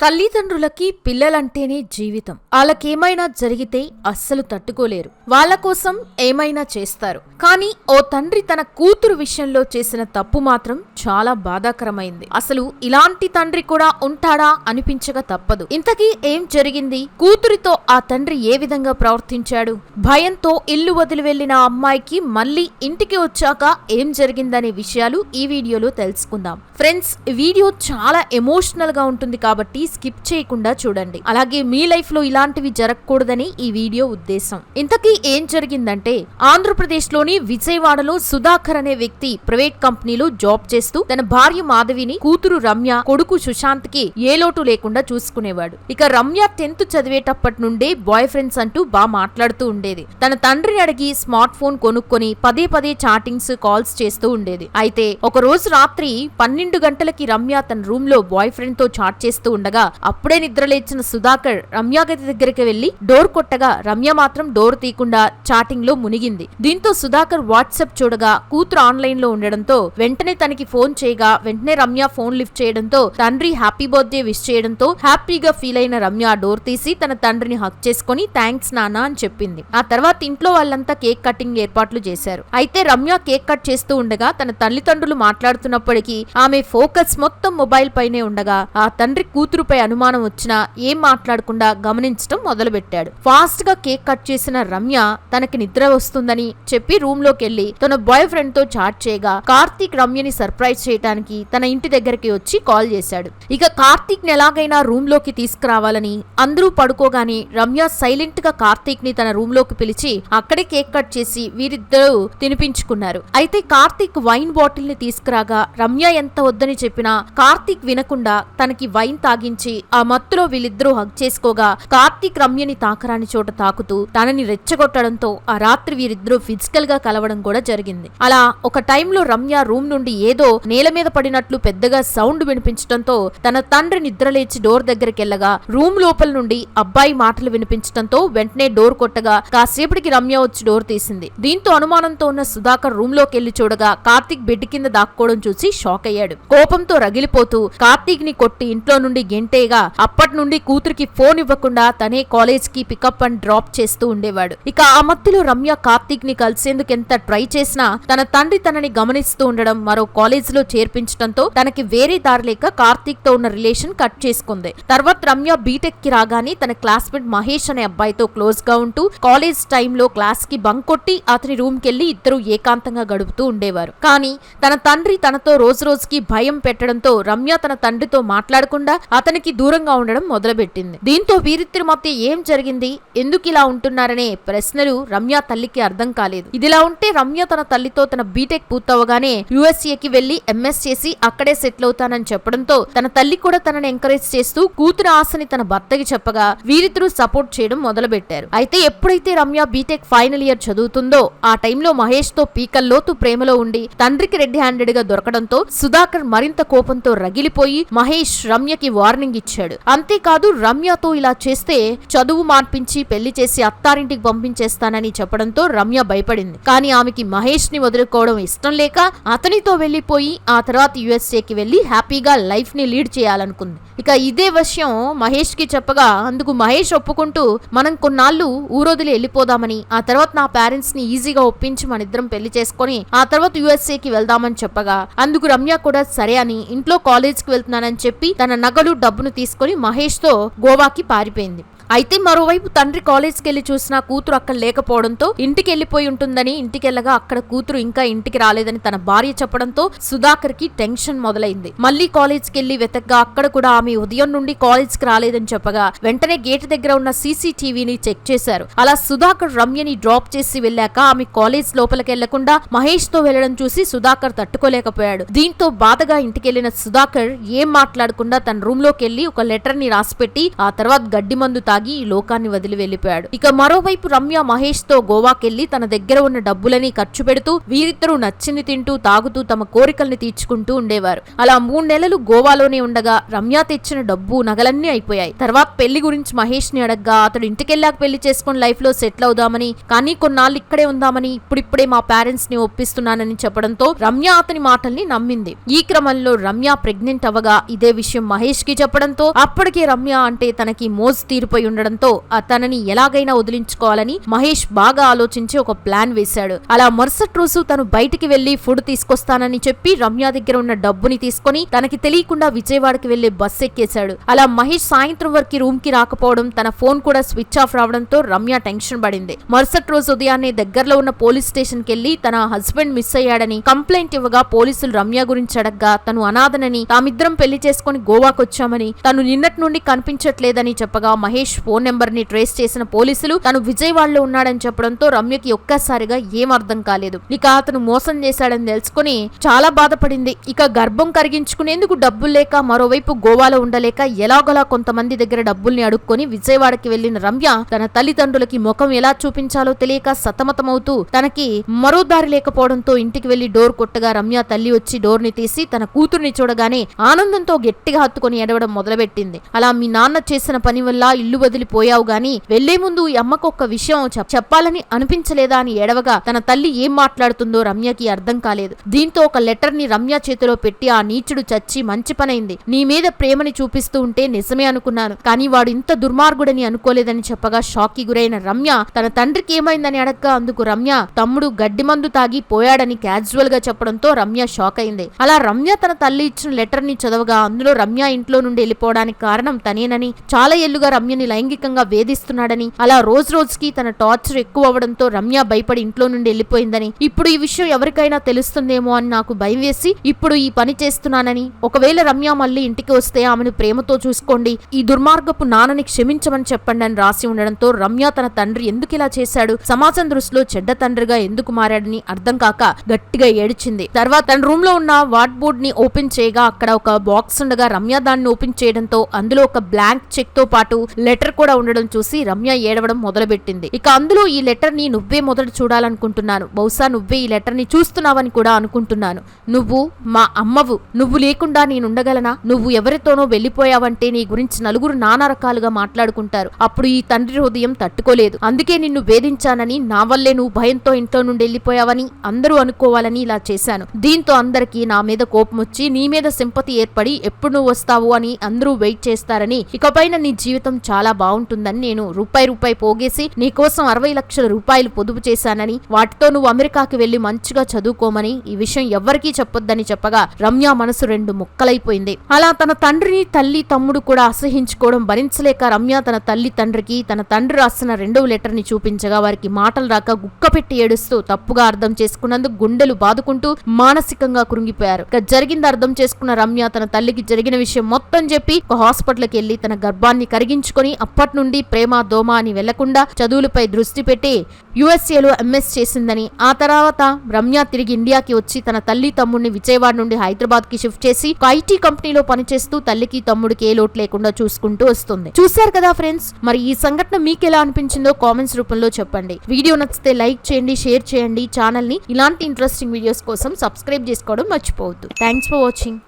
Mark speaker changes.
Speaker 1: తల్లిదండ్రులకి పిల్లలంటేనే జీవితం. వాళ్ళకేమైనా జరిగితే అస్సలు తట్టుకోలేరు. వాళ్ళ కోసం ఏమైనా చేస్తారు. కానీ ఓ తండ్రి తన కూతురు విషయంలో చేసిన తప్పు మాత్రం చాలా బాధాకరమైంది. అసలు ఇలాంటి తండ్రి కూడా ఉంటాడా అనిపించక తప్పదు. ఇంతకీ ఏం జరిగింది? కూతురితో ఆ తండ్రి ఏ విధంగా ప్రవర్తించాడు? భయంతో ఇల్లు వదిలి వెళ్ళిన అమ్మాయికి మళ్ళీ ఇంటికి వచ్చాక ఏం జరిగిందనే విషయాలు ఈ వీడియోలో తెలుసుకుందాం. ఫ్రెండ్స్ వీడియో చాలా ఎమోషనల్గా ఉంటుంది కాబట్టి స్కిప్ చేయకుండా చూడండి. అలాగే మీ లైఫ్లో ఇలాంటివి జరగకూడదని ఈ వీడియో ఉద్దేశం. ఇంతకీ ఏం జరిగిందంటే ఆంధ్రప్రదేశ్లోని విజయవాడలో సుధాకర్ అనే వ్యక్తి ప్రైవేట్ కంపెనీలో జాబ్ చేస్తూ తన భార్య మాధవిని కూతురు రమ్య కొడుకు సుశాంత్కి ఏ లోటు లేకుండా చూసుకునేవాడు. ఇక రమ్య టెన్త్ చదివేటప్పటి నుండే బాయ్ ఫ్రెండ్స్ అంటూ బాగా మాట్లాడుతూ ఉండేది. తన తండ్రిని అడిగి స్మార్ట్ ఫోన్ కొనుక్కొని పదే పదే చాటింగ్స్ కాల్స్ చేస్తూ ఉండేది. అయితే ఒక రోజు రాత్రి పన్నెండు గంటలకి రమ్య తన రూమ్లో బాయ్ ఫ్రెండ్తో చాట్ చేస్తూ ఉండగా అప్పుడే నిద్రలేచిన సుధాకర్ రమ్య దగ్గరికి వెళ్ళి డోర్ కొట్టగా రమ్య మాత్రం డోర్ తీయకుండా చాటింగ్లో మునిగింది. దీంతో సుధాకర్ వాట్సాప్ చూడగా కూతురు ఆన్లైన్లో ఉండడంతో వెంటనే తనకి ఫోన్ చేయగా వెంటనే రమ్య ఫోన్ లిఫ్ట్ చేయడంతో తండ్రి హ్యాపీ బర్త్డే విష్ చేయడంతో హ్యాపీగా ఫీల్ అయిన రమ్య డోర్ తీసి తన తండ్రిని హక్ చేసుకుని థ్యాంక్స్ నాన్న అని చెప్పింది. ఆ తర్వాత ఇంట్లో వాళ్ళంతా కేక్ కటింగ్ ఏర్పాట్లు చేశారు. అయితే రమ్య కేక్ కట్ చేస్తూ ఉండగా తన తల్లిదండ్రులు మాట్లాడుతున్నప్పటికీ ఆమె ఫోకస్ మొత్తం మొబైల్ పైనే ఉండగా ఆ తండ్రి కూతురు కూతురుపై అనుమానం వచ్చినా ఏం మాట్లాడకుండా గమనించడం మొదలుపెట్టాడు. ఫాస్ట్గా కేక్ కట్ చేసిన రమ్య తనకి నిద్ర వస్తుందని చెప్పి రూమ్లోకి వెళ్ళి తన బాయ్ ఫ్రెండ్తో చాట్ చేయగా కార్తీక్ రమ్యని సర్ప్రైజ్ చేయడానికి తన ఇంటి దగ్గరికి వచ్చి కాల్ చేశాడు. ఇక కార్తీక్ని ఎలాగైనా రూమ్లోకి తీసుకురావాలని అందరూ పడుకోగానే రమ్య సైలెంట్గా కార్తీక్ని తన రూమ్లోకి పిలిచి అక్కడే కేక్ కట్ చేసి వీరిద్దరూ తినిపించుకున్నారు. అయితే కార్తీక్ వైన్ బాటిల్ని తీసుకురాగా రమ్య ఎంత వద్దని చెప్పినా కార్తీక్ వినకుండా తనకి వైన్ తాగించి ఆ మత్తులో వీళ్ళిద్దరూ హగ్ చేసుకోగా కార్తీక్ రమ్యని తాకరాని చోట తాకుతూ తనని రెచ్చగొట్టడంతో ఆ రాత్రి వీరిద్దరూ ఫిజికల్గా కలవడం కూడా జరిగింది. అలా ఒక టైంలో రమ్య రూమ్ నుండి ఏదో నేల మీద పడినట్లు పెద్దగా సౌండ్ వినిపించడంతో తన తండ్రి నిద్రలేచి డోర్ దగ్గరికి వెళ్ళగా రూమ్ లోపల నుండి అబ్బాయి మాటలు వినిపించడంతో వెంటనే డోర్ కొట్టగా కాసేపటికి రమ్య వచ్చి డోర్ తీసింది. దీంతో అనుమానంతో ఉన్న సుధాకర్ రూమ్లోకి వెళ్ళి చూడగా కార్తీక్ బెడ్ కింద దాక్కోవడం చూసి షాక్ అయ్యాడు. కోపంతో రగిలిపోతూ కార్తీక్ని కొట్టి ఇంట్లో నుండి వింటేగా అప్పటి నుండి కూతురికి ఫోన్ ఇవ్వకుండా తనే కాలేజ్కి పికప్ అండ్ డ్రాప్ చేస్తూ ఉండేవాడు. ఇక ఆ మధ్యలో రమ్య కార్తీక్ని కలిసేందుకు ఎంత ట్రై చేసినా తన తండ్రి తనని గమనిస్తూ ఉండడం మరో కాలేజ్లో చేర్పించడంతో తనకి వేరే దారి లేక కార్తీక్తో ఉన్న రిలేషన్ కట్ చేసుకుంది. తర్వాత రమ్య బీటెక్కి రాగానే తన క్లాస్మేట్ మహేష్ అనే అబ్బాయితో క్లోజ్గా ఉంటూ కాలేజ్ టైంలో క్లాస్కి బంక్ కొట్టి అతని రూమ్ కెళ్ళి ఇద్దరు ఏకాంతంగా గడుపుతూ ఉండేవారు. కానీ తన తండ్రి తనతో రోజు రోజుకి భయం పెట్టడంతో రమ్య తన తండ్రితో మాట్లాడకుండా అతని అతనికి దూరంగా ఉండడం మొదలుపెట్టింది. దీంతో వీరిద్దరి మధ్య ఏం జరిగింది? ఎందుకు ఇలా ఉంటున్నారనే ప్రశ్నలు రమ్య తల్లికి అర్థం కాలేదు. ఇదిలా ఉంటే రమ్య తన తల్లితో తన బీటెక్ పూర్తవగానే యుఎస్ఏకి వెళ్ళి ఎంఎస్ చేసి అక్కడే సెటిల్ అవుతానని చెప్పడంతో తన తల్లి కూడా తనని ఎంకరేజ్ చేస్తూ కూతురు ఆశని తన భర్తకి చెప్పగా వీరిద్దరూ సపోర్ట్ చేయడం మొదలుపెట్టారు. అయితే ఎప్పుడైతే రమ్య బీటెక్ ఫైనల్ ఇయర్ చదువుతుందో ఆ టైంలో మహేష్తో పీకల్లోతు ప్రేమలో ఉండి తండ్రికి రెడ్ హ్యాండెడ్గా దొరకడంతో సుధాకర్ మరింత కోపంతో రగిలిపోయి మహేష్ రమ్యకి వార్నింగ్ ఇచ్చాడు. అంతేకాదు రమ్యతో ఇలా చేస్తే చదువు మార్పించి పెళ్ళి చేసి అత్తారింటికి పంపించేస్తానని చెప్పడంతో రమ్య భయపడింది. కానీ ఆమెకి మహేష్ని వదులుకోవడం ఇష్టం లేక అతనితో వెళ్ళిపోయి ఆ తర్వాత యుఎస్ఏకి వెళ్ళి హ్యాపీగా లైఫ్ని లీడ్ చేయాలనుకుంది. ఇక ఇదే విషయం మహేష్కి చెప్పగా అందుకు మహేష్ ఒప్పుకుంటూ మనం కొన్నాళ్ళు ఊరొదిలి వెళ్ళిపోదామని ఆ తర్వాత నా పేరెంట్స్ని ఈజీగా ఒప్పించి మన ఇద్దరం పెళ్ళి చేసుకొని ఆ తర్వాత యుఎస్ఏకి వెళ్దామని చెప్పగా అందుకు రమ్య కూడా సరే అని ఇంట్లో కాలేజ్కి వెళ్తున్నానని చెప్పి తన నగలు డబ్బును తీసుకొని మహేష్తో గోవాకి పారిపోయింది. అయితే మరోవైపు తండ్రి కాలేజ్కి వెళ్ళి చూసినా కూతురు అక్కడ లేకపోవడంతో ఇంటికి వెళ్ళిపోయి ఉంటుందని ఇంటికెళ్ళగా అక్కడ కూతురు ఇంకా ఇంటికి రాలేదని తన భార్య చెప్పడంతో సుధాకర్కి టెన్షన్ మొదలైంది. మళ్ళీ కాలేజ్కి వెళ్ళి వెతకగా అక్కడ కూడా ఆమె ఉదయం నుండి కాలేజ్కి రాలేదని చెప్పగా వెంటనే గేట్ దగ్గర ఉన్న సీసీటీవీని చెక్ చేశారు. అలా సుధాకర్ రమ్యని డ్రాప్ చేసి వెళ్ళాక ఆమె కాలేజ్ లోపలికి వెళ్ళకుండా మహేష్తో వెళ్ళడం చూసి సుధాకర్ తట్టుకోలేకపోయాడు. దీంతో బాధగా ఇంటికెళ్ళిన సుధాకర్ ఏం మాట్లాడకుండా తన రూమ్లోకి వెళ్ళి ఒక లెటర్ని రాసిపెట్టి ఆ తర్వాత గడ్డి మందు తాగి ఈ లోకాన్ని వదిలి వెళ్ళిపోయాడు ఇక మరోవైపు రమ్య మహేష్తో గోవాకెళ్ళి తన దగ్గర ఉన్న డబ్బులని ఖర్చు పెడుతూ వీరిద్దరూ నచ్చింది తింటూ తాగుతూ తమ కోరికల్ని తీర్చుకుంటూ ఉండేవారు. అలా మూడు నెలలు గోవాలోనే ఉండగా రమ్య తెచ్చిన డబ్బు నగలన్నీ అయిపోయాయి. తర్వాత పెళ్ళి గురించి మహేష్ని అడగ్గా అతడు ఇంటికెళ్ళాక పెళ్ళి చేసుకుని లైఫ్లో సెటిల్ అవుదామని కానీ కొన్నాళ్ళు ఇక్కడే ఉందామని ఇప్పుడిప్పుడే మా పేరెంట్స్ని ఒప్పిస్తున్నానని చెప్పడంతో రమ్య అతని మాటల్ని నమ్మింది. ఈ క్రమంలో రమ్య ప్రెగ్నెంట్ అవ్వగా ఇదే విషయం మహేష్కి చెప్పడంతో అప్పటికే రమ్య అంటే తనకి మోజు తీరిపోయి ఉండడంతో తనని ఎలాగైనా వదిలించుకోవాలని మహేష్ బాగా ఆలోచించి ఒక ప్లాన్ వేశాడు. అలా మరుసటి రోజు తను బయటికి వెళ్ళి ఫుడ్ తీసుకొస్తానని చెప్పి రమ్య దగ్గర ఉన్న డబ్బుని తీసుకొని తనకి తెలియకుండా విజయవాడకి వెళ్ళి బస్ ఎక్కేశాడు. అలా మహేష్ సాయంత్రం వరకు రూమ్కి రాకపోవడం తన ఫోన్ కూడా స్విచ్ ఆఫ్ రావడంతో రమ్య టెన్షన్ పడింది. మరుసటి రోజు ఉదయాన్నే దగ్గరలో ఉన్న పోలీస్ స్టేషన్కి తన హస్బెండ్ మిస్ అయ్యాడని కంప్లైంట్ ఇవ్వగా పోలీసులు రమ్య గురించి అడగ్గా తను అనాథనని తామిద్దరం పెళ్ళి చేసుకుని గోవాకు వచ్చామని తను నిన్నటి నుండి కనిపించట్లేదని చెప్పగా మహేష్ ఫోన్ నెంబర్ని ట్రేస్ చేసిన పోలీసులు తను విజయవాడలో ఉన్నాడని చెప్పడంతో రమ్యకి ఒక్కసారిగా ఏం అర్థం కాలేదు. ఇక అతను మోసం చేశాడని తెలుసుకుని చాలా బాధపడింది. ఇక గర్భం కరిగించుకునేందుకు డబ్బులు లేక మరోవైపు గోవాలో ఉండలేక ఎలాగోలా కొంతమంది దగ్గర డబ్బుల్ని అడుక్కొని విజయవాడకి వెళ్ళిన రమ్య తన తల్లిదండ్రులకి ముఖం ఎలా చూపించాలో తెలియక సతమతమవుతూ తనకి మరో దారి లేకపోవడంతో ఇంటికి వెళ్ళి డోర్ కొట్టగా రమ్య తల్లి వచ్చి డోర్ని తీసి తన కూతుర్ని చూడగానే ఆనందంతో గట్టిగా హత్తుకొని ఎడవడం మొదలుపెట్టింది. అలా మీ నాన్న చేసిన పని వల్ల ఇల్లు వదిలిపోయావు గాని వెళ్ళే ముందు ఈ అమ్మకు ఒక్క విషయం చెప్పాలని అనిపించలేదా అని ఏడవగా తన తల్లి ఏం మాట్లాడుతుందో రమ్యకి అర్థం కాలేదు. దీంతో ఒక లెటర్ని రమ్య చేతిలో పెట్టి ఆ నీచుడు చచ్చి మంచి పనైంది. నీ మీద ప్రేమని చూపిస్తూ ఉంటే నిజమే అనుకున్నాను కానీ వాడు ఇంత దుర్మార్గుడని అనుకోలేదని చెప్పగా షాక్కి గురైన రమ్య తన తండ్రికి ఏమైందని అడగ్గా అందుకు రమ్య తమ్ముడు గడ్డి మందు తాగి పోయాడని క్యాజువల్గా చెప్పడంతో రమ్య షాక్ అయింది. అలా రమ్య తన తల్లి ఇచ్చిన లెటర్ని చదవగా అందులో రమ్య ఇంట్లో నుండి వెళ్ళిపోవడానికి కారణం తనేనని చాలా ఏళ్ళుగా రమ్యని లైంగికంగా వేధిస్తున్నాడని అలా రోజు రోజుకి తన టార్చర్ ఎక్కువ అవడంతో రమ్య భయపడి ఇంట్లో నుండి వెళ్ళిపోయిందని. ఇప్పుడు ఈ విషయం ఎవరికైనా తెలుస్తుందేమో అని నాకు భయం వేసి ఇప్పుడు ఈ పని చేస్తున్నానని. ఒకవేళ రమ్య మళ్ళీ ఇంటికి వస్తే ఆమెను ప్రేమతో చూసుకోండి. ఈ దుర్మార్గపు నాన్నని క్షమించమని చెప్పండి అని రాసి ఉండడంతో రమ్య తన తండ్రి ఎందుకు ఇలా చేశాడు? సమాజం దృష్టిలో చెడ్డ తండ్రిగా ఎందుకు మారాడని అర్థం కాక గట్టిగా ఏడిచింది. తర్వాత తన రూమ్లో ఉన్న వాట్ బోర్డ్ని ఓపెన్ చేయగా అక్కడ ఒక బాక్స్ ఉండగా రమ్య దాన్ని ఓపెన్ చేయడంతో అందులో ఒక బ్లాంక్ చెక్తో పాటు లెటర్ లెటర్ కూడా ఉండడం చూసి రమ్య ఏడవడం మొదలుపెట్టింది. ఇక అందులో ఈ లెటర్ని నువ్వే మొదట చూడాలనుకుంటున్నాను. బహుశా నువ్వే ఈ లెటర్ని చూస్తున్నావని కూడా అనుకుంటున్నాను. నువ్వు మా అమ్మవు నువ్వు లేకుండా నేనుండగలనా నువ్వు ఎవరితోనో వెళ్ళిపోయావంటే నీ గురించి నలుగురు నానా రకాలుగా మాట్లాడుకుంటారు. అప్పుడు ఈ తండ్రి హృదయం తట్టుకోలేదు. అందుకే నిన్ను వేధించానని నా వల్లే నువ్వు భయంతో ఇంట్లో నుండి వెళ్ళిపోయావని అందరూ అనుకోవాలని ఇలా చేశాను. దీంతో అందరికీ నా మీద కోపం వచ్చి నీ మీద సింపతి ఏర్పడి ఎప్పుడు నువ్వు వస్తావు అని అందరూ వెయిట్ చేస్తారని ఇకపైన నీ జీవితం చాలా బాగుంటుందని నేను రూపాయి రూపాయి పోగేసి నీకోసం అరవై లక్షల రూపాయలు పొదుపు చేశానని వాటితో నువ్వు అమెరికాకి వెళ్ళి మంచిగా చదువుకోమని ఈ విషయం ఎవ్వరికీ చెప్పొద్దని చెప్పగా రమ్య మనసు రెండు ముక్కలైపోయింది. అలా తన తండ్రిని తల్లి తమ్ముడు కూడా అసహించుకోవడం భరించలేక రమ్య తన తల్లి తండ్రికి తన తండ్రి రాసిన రెండవ లెటర్ని చూపించగా వారికి మాటలు రాక గుక్క పెట్టి ఏడుస్తూ తప్పుగా అర్థం చేసుకున్నందుకు గుండెలు బాదుకుంటూ మానసికంగా కృంగిపోయారు. ఇక జరిగింది అర్థం చేసుకున్న రమ్య తన తల్లికి జరిగిన విషయం మొత్తం చెప్పి ఒక హాస్పిటల్కి వెళ్ళి తన గర్భాన్ని కరిగించుకొని అప్పటి నుండి ప్రేమ దోమ అని వెళ్ళకుండా చదువులపై దృష్టి పెట్టి యుఎస్ఏలో ఎంఎస్ చేసిందని ఆ తర్వాత రమ్య తిరిగి ఇండియాకి వచ్చి తన తల్లి తమ్ముడిని విజయవాడ నుండి హైదరాబాద్కి షిఫ్ట్ చేసి ఒక ఐటీ కంపెనీలో పనిచేస్తూ తల్లికి తమ్ముడికి ఏ లోటు లేకుండా చూసుకుంటూ వస్తుంది. చూశారు కదా ఫ్రెండ్స్? మరి ఈ సంఘటన మీకు ఎలా అనిపించిందో కామెంట్స్ రూపంలో చెప్పండి. వీడియో నచ్చితే లైక్ చేయండి షేర్ చేయండి. ఛానల్ని ఇలాంటి ఇంట్రెస్టింగ్ వీడియోస్ కోసం సబ్స్క్రైబ్ చేసుకోవడం మర్చిపోవద్దు. Thanks for watching.